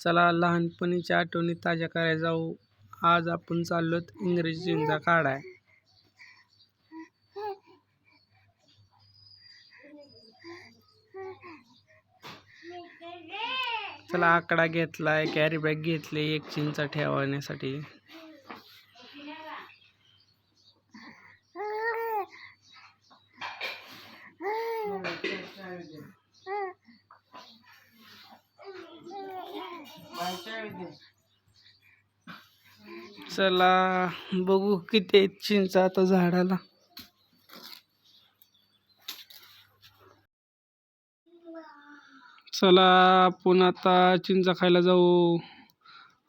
चला लहानपणीच्या आठवणी ताज्या करायला जाऊ. आज आपण चाललोत इंग्रजीचा काढाय चला आकडा घेतलाय कॅरी बॅग घेतली एक चिंचा ठेवण्यासाठी. चला बघू किती चिंच चिंचा आता झाडाला. चला आपण आता चिंचा खायला जाऊ.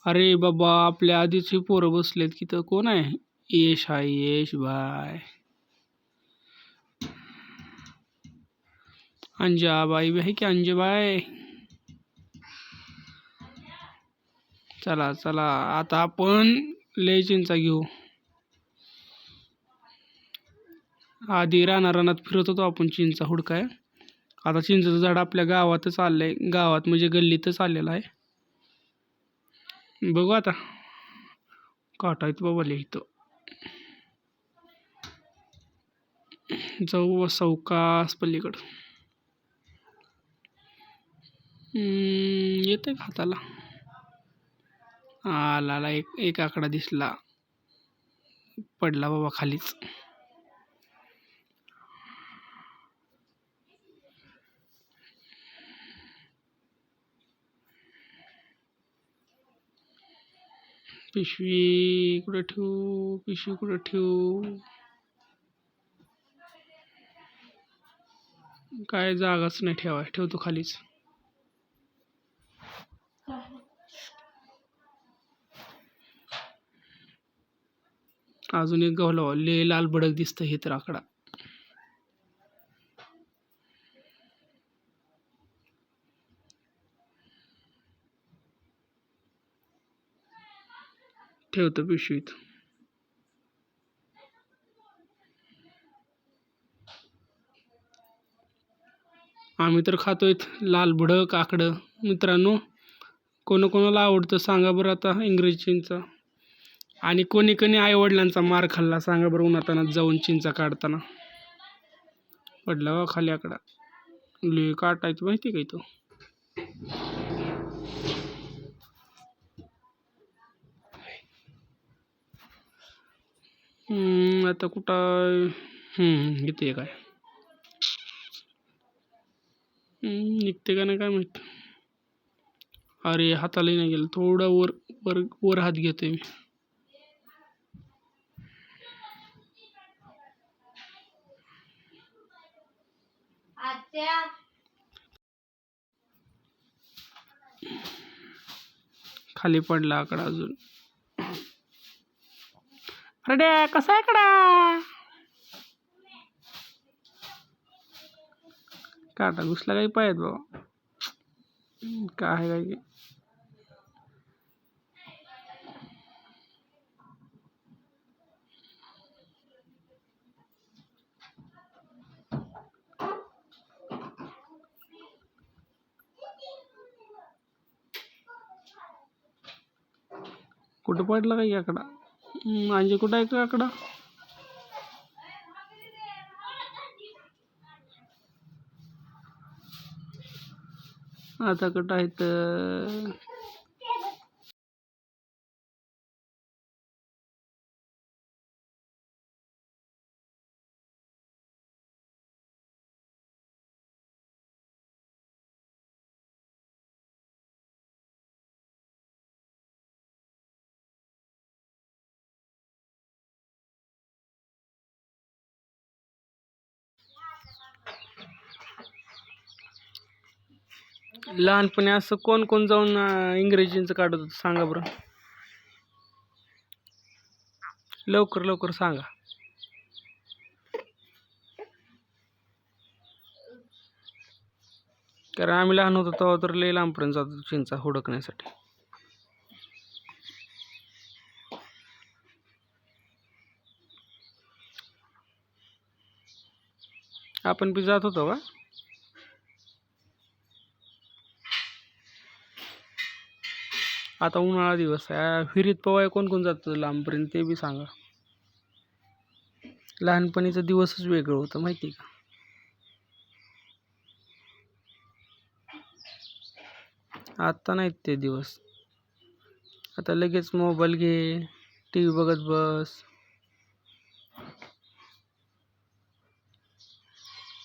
अरे बाबा आपल्या आधीची पोरं बसलेत की तर. कोण आहे? यश हाय यश भाय अंजाबाई बी आहे की अंजबाई? चला चला. आता आपण लय चिंचा घेऊ. आधी राना रानात फिरत होतो आपण चिंचा हुडकाय आता चिंचाचं झाड आपल्या गावातच आलं आहे गावात म्हणजे गल्लीतच आलेलं आहे. बघू आता. काटा येतो बाबा लिहितो इथं. जाऊ सौकास पलीकडं. येते का हाताला? आला एक एक आकडा दिसला. पडला बाबा खालीच. पिशवी कुठं ठेवू? पिशवी कुठं ठेवू? काय जागाच नाही ठेवाय ठेवतो खालीच. अजून एक गवला ले लाल भडक दिसतं हे तर आकडा. ठेवतो पिशवीत आम्ही तर खातोय लाल भडक आकडं. मित्रांनो कोण कोणाला आवडतं सांगा बरं आता इंग्रजींचा. आणि कोणी कोणी आईवडिलांचा मार खाल्ला सांगा बरं उन्हातानात जाऊन चिंचा काढताना. पडला बा खाली आकडा. ले काटायचं माहिती का तो आता कुठं हम्म, काय निघते का नाही काय माहीत. अरे हाताला नाही गेलं थोडा वर वर वर हात घेतोय मी. खाली पडला आकडा अजून. अरे कसा आहे आकडा? काटा घुसला काही पाहिजेत बाबा काय काय की कुठं पडला काही आकडा म्हणजे कुठं आहे का आकडा आता कुठं आहे लहानपणी असं कोण कोण जाऊन इंग्रजींचं काढत होतं सांगा बरं. लवकर लवकर सांगा. कारण आम्ही लहान होतो तेव्हा तर लई लांबपर्यंत जात होतो चिंचा हुडकण्यासाठी. आपण बी जात होतो का? आता उन्हाळा दिवस आहे. विहिरीत पोवाय कोण कोण जातं लांबपर्यंत ते बी सांगा. लहानपणीचा दिवसच वेगळं होतं माहिती आहे का? आत्ता नाहीत ते दिवस. आता लगेच मोबाईल घे टी व्ही बघत बस.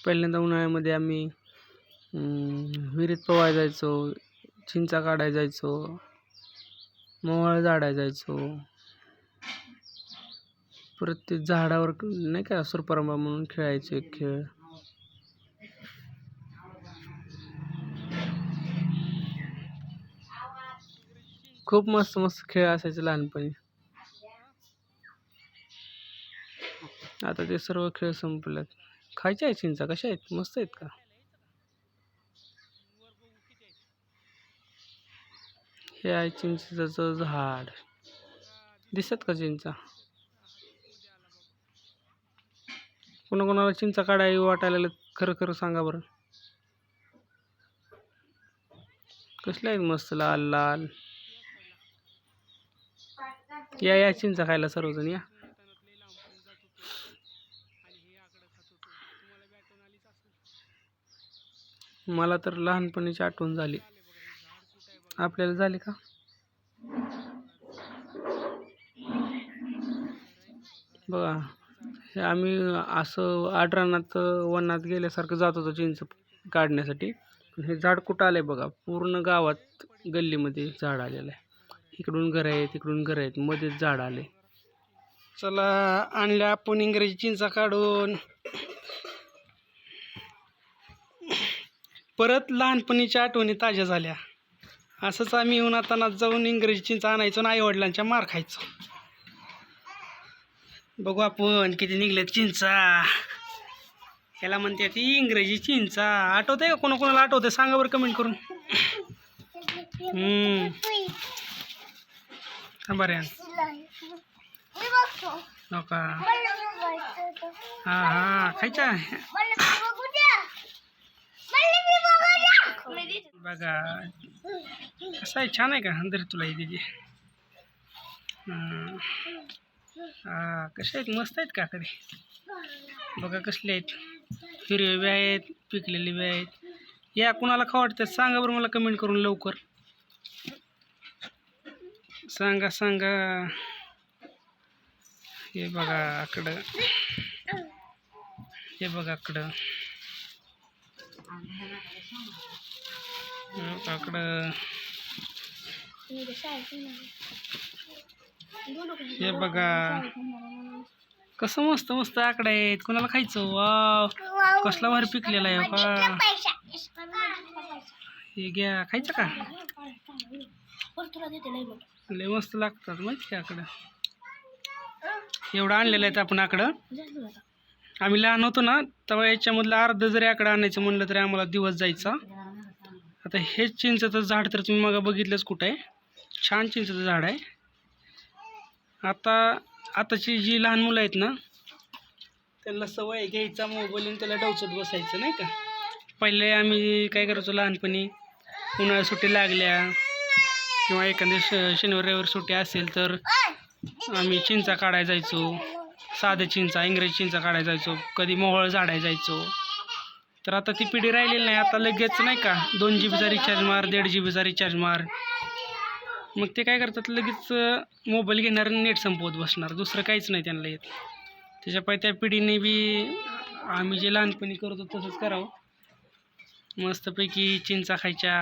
पहिल्यांदा उन्हाळ्यामध्ये आम्ही विहिरीत पोहाय जायचो चिंचा काढायला जायचो. मोहोळ झाडाय जायचो. परत ते झाडावर नाही का सुरपरंबा म्हणून खेळायचे एक खेळ. खूप मस्त मस्त खेळ असायचे लहानपणी. आता ते सर्व खेळ संपलेत. खायचे आहेत चिंचा? कशा आहेत? मस्त आहेत का? हे आहे चिंचेचं झाड. दिसत का चिंचा? कोणाकोणाला चिंचा काढाय वाटायला खरं खरं सांगा बरं. कसले आहेत मस्त लाल लाल? या या चिंचा खायला सर्वजण या. मला तर लहानपणीची आठवण झाली. आपल्याला झाली का? बघा हे आम्ही असं आडरानात वनात गेल्यासारखं जात होतो चिंच काढण्यासाठी. पण हे झाड कुठं आलं आहे बघा पूर्ण गावात गल्लीमध्ये झाड आलेलं आहे. इकडून घर आहे तिकडून घर आहेत मध्येच झाड आले चला आणल्या आपण इंग्रजी चिंचा काढून. परत लहानपणीच्या आठवणी ताज्या झाल्या. असंच आम्ही आता जाऊन इंग्रजी चिंचा आणायचो आणि आईवडिलांच्या मार खायचो. बघू आपण किती निघलेत चिंचा. याला म्हणते ती इंग्रजी चिंचा. आठवते का कोणाकोणाला आठवते सांगा बरं कमेंट करून. हम्म. थांबा रे हो का हा हा खायच्या. बघा. कसं आहे छान आहे का? अंदर तुला ही हं. कसे आहेत? मस्त आहेत काकडे बघा कसले आहेत. हिरवे बी आहेत पिकलेले बी आहेत. या कुणाला खाऊ वाटतं? सांगा बरं मला कमेंट करून लवकर. सांगा सांगा. हे बघा आकडं. हे बघा आकडं. आकडं. हे बघा. कसं मस्त मस्त आकडे आहेत. कोणाला खायचं? वाव. कसला भारी पिकलेला आहे का हे घ्या. खायचं का? लय मस्त लागतात माहिती आकडं? एवढं आणलेलं आहे आपण आकडं. आम्ही लहान होतो ना तेव्हा याच्यामधलं अर्ध जरी आकडं आणायचं म्हणलं तरी आम्हाला दिवस जायचा. आता हेच चिंचचं झाड तर तुम्ही मग बघितलंच कुठं आहे. छान चिंचेचं झाड आहे. आता आताची जी लहान मुलं आहेत ना त्यांना सवय घ्यायचा मोबाईल आणि त्याला डवचत बसायचं नाही का? पहिले आम्ही काय करायचो लहानपणी उन्हाळ्या सुट्टी लागल्या किंवा एखाद्या श शनिवार रविवार सुट्टी असेल तर आम्ही चिंचा काढायला जायचो साधे चिंचा इंग्रजी चिंचा काढायला जायचो कधी मोहळ झाडायला जायचो. तर आता ती पिढी राहिलेली नाही आता लगेच नाही का दोन जी बीचा रिचार्ज मार दीड जी बीचा रिचार्ज मार. मग ते काय करतात लगेच मोबाईल घेणार आणि नेट संपवत बसणार. दुसरं काहीच नाही त्यांना येत. त्याच्यापाय त्या पिढीने बी आम्ही जे लहानपणी करतो तसंच करावं. मस्तपैकी चिंचा खायच्या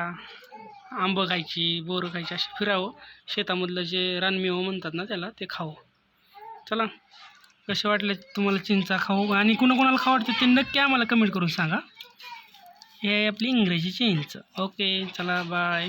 आंबं खायची बोरं खायची असे फिरावं. शेतामधलं जे रानमेवा म्हणतात ना त्याला ते खावं. चला कसे वाटले तुम्हाला चिंचा खाऊ? आणि कुणाकुणाला खाऊ वाटतं ते नक्की आम्हाला कमेंट करून सांगा. हे आहे आपली इंग्रजी चिंच ओके चला बाय